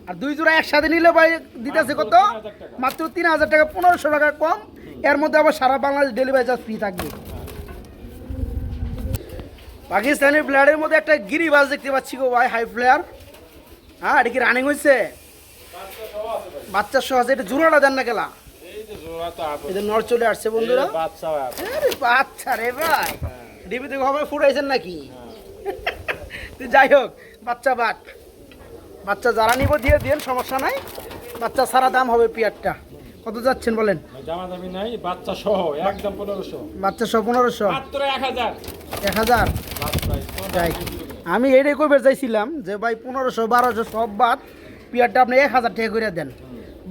আর দুই জোড়া একসাথে নিলে ভাই দিতেছে কত?
মাত্র 3,000 টাকা।
মাত্র তিন হাজার টাকা পনেরোশো টাকা কম। এর মধ্যে আবার সারা বাংলাদেশ ডেলিভারি চার্জ ফ্রি থাকবে। পাকিস্তানি প্লেয়ারের মধ্যে একটা গিরিবাজ দেখতে পাচ্ছি গো ভাই হাই প্লেয়ার হ্যাঁ এটা কি রানিং হয়েছে বাচ্চার সহ আছে এটা জোড়াটা দেন না গেলা। এদের নর চলে আসছে বন্ধুরা।
বাচ্চা
বাচ্চা রে ভাই। ডিবি থেকে হবে ফুটাইছেন নাকি? যাই হোক বাচ্চা বাট। বাচ্চা যারা নিব দিয়ে দিন সমস্যা নাই। বাচ্চা সারা দাম হবে পিয়ারটা। কত যাচ্ছেন বলেন?
দামি নাই বাচ্চা সহ একদম পনেরোশো।
বাচ্চা সব পনেরোশো।
এক হাজার।
এক হাজার? আমি এইটাই কবে চাইছিলাম যে ভাই পনেরোশো বারোশো সব বাদ পিয়ারটা আপনি এক হাজার টাকা করে দেন।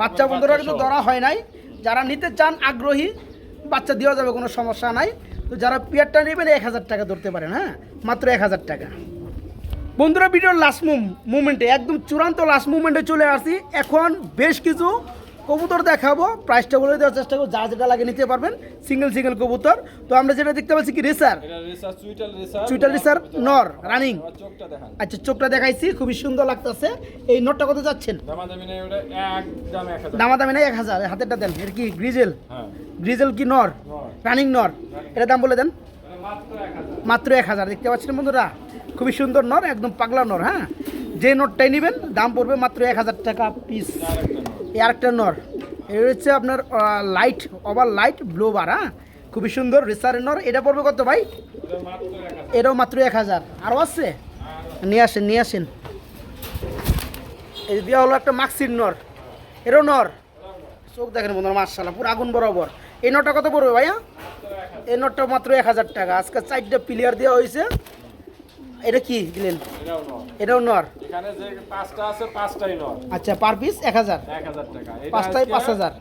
বাচ্চা বন্ধুরা কিন্তু ধরা হয় নাই। যারা নিতে চান আগ্রহী বাচ্চা দেওয়া যাবে কোনো সমস্যা নাই। তো যারা পিয়ারটা নেবেন এক হাজার টাকা ধরতে পারেন হ্যাঁ? মাত্র এক হাজার টাকা। বন্ধুরা ভিডিওর লাস্ট মুভমেন্টে একদম চূড়ান্ত লাস্ট মুভমেন্টে চলে আসি। এখন বেশ কিছু কবুতর দেখাবো প্রাইসটা বলে দেওয়ার চেষ্টা করব যা যেটা লাগে নিতে পারবেন সিঙ্গেল সিঙ্গেল কবুতর। তো আমরা যেটা দেখতে পাচ্ছি কি রেসার
এটা রেসার, চুইটাল রেসার,
নর, রানিং। আচ্ছা চোখটা দেখাইছি খুবই সুন্দর লাগতেছে। এই নোটটা কত যাচ্ছেন?
দামা দামি নাই এক হাজার।
দামাদামি নাই এক হাজার। হাতেরটা দেন এর কি গ্রিজেল
হ্যাঁ,
গ্রিজেল কি নর। রানিং নর। এটা দাম বলে দেন।
মাত্র এক হাজার।
দেখতে পাচ্ছেন বন্ধুরা? খুবই সুন্দর নর একদম পাগলা নর হ্যাঁ? যে নোটটাই নেবেন দাম পড়বে মাত্র এক হাজার টাকা পিস। এই আরেকটা হচ্ছে আপনার light over light blue bar হ্যাঁ? খুবই সুন্দর, রেসারের নর। এটা পড়বে কত ভাই। এটাও মাত্র এক হাজার। আরও আছে? নিয়ে আসেন নিয়ে আসেন। এই দেওয়া হলো একটা মাক্সির নর। এরও নর। চোখ দেখেন বন্ধুরা মার্শাল্লাহ পুরো আগুন বরাবর। এই নটটা কত পড়বে ভাইয়া? এই নটটা মাত্র এক হাজার টাকা। আজকে চারটা প্লেয়ার দেওয়া হয়েছে। এটা কি দিলেন
এটাও নর। এখানে যে পাঁচটা আছে পাঁচটাই নর।
আচ্ছা পার পিস এক হাজার?
এক হাজার টাকা। পাঁচটাই
পাঁচ হাজার।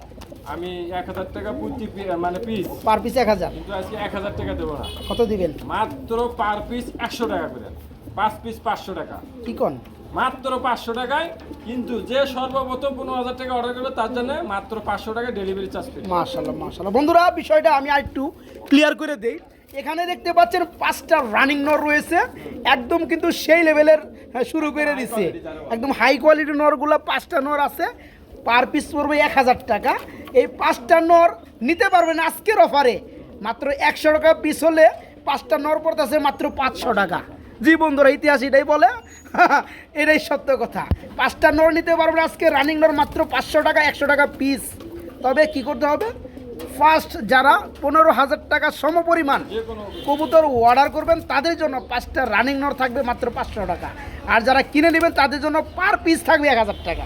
আমি এক হাজার টাকা প্রতি মানে পিস
পার পিস এক হাজার।
কিন্তু আজকে এক হাজার টাকা দেবো না।
কত দিবেন?
মাত্র পার পিস একশো টাকা করে। পাঁচ পিস পাঁচশো টাকা।
কি কন?
মাত্র পাঁচশো টাকায় কিন্তু যে সর্বপ্রথম পনেরো হাজার টাকা অর্ডার করবে তার জন্য মাত্র পাঁচশো টাকা ডেলিভারি চার্জ পেয়ে
মাশাল্লাহ মাশাল্লাহ বন্ধুরা বিষয়টা আমি আর একটু ক্লিয়ার করে দেই। এখানে দেখতে পাচ্ছেন পাঁচটা রানিং নর রয়েছে। একদম কিন্তু সেই লেভেলের হ্যাঁ, শুরু করে দিছে। একদম হাই কোয়ালিটির নরগুলো পাঁচটা নর আছে। পার পিস পড়বে এক হাজার টাকা। এই পাঁচটা নর নিতে পারবেন আজকের অফারে মাত্র একশো টাকা পিস হলে পাঁচটা নর পড়তেছে মাত্র পাঁচশো টাকা। জি ধরে ইতিহাস এটাই বলে। এটাই সত্য কথা। পাঁচটা নর নিতে পারবেন আজকে। রানিং নর মাত্র পাঁচশো টাকা, একশো টাকা পিস তবে কি করতে হবে? ফার্স্ট যারা পনেরো হাজার টাকা সমপরিমাণ কবুতর অর্ডার করবেন, তাদের জন্য পাঁচটা রানিং নর থাকবে মাত্র পাঁচশো টাকা। আর যারা কিনে নেবেন, তাদের জন্য পার পিস থাকবে এক হাজার টাকা।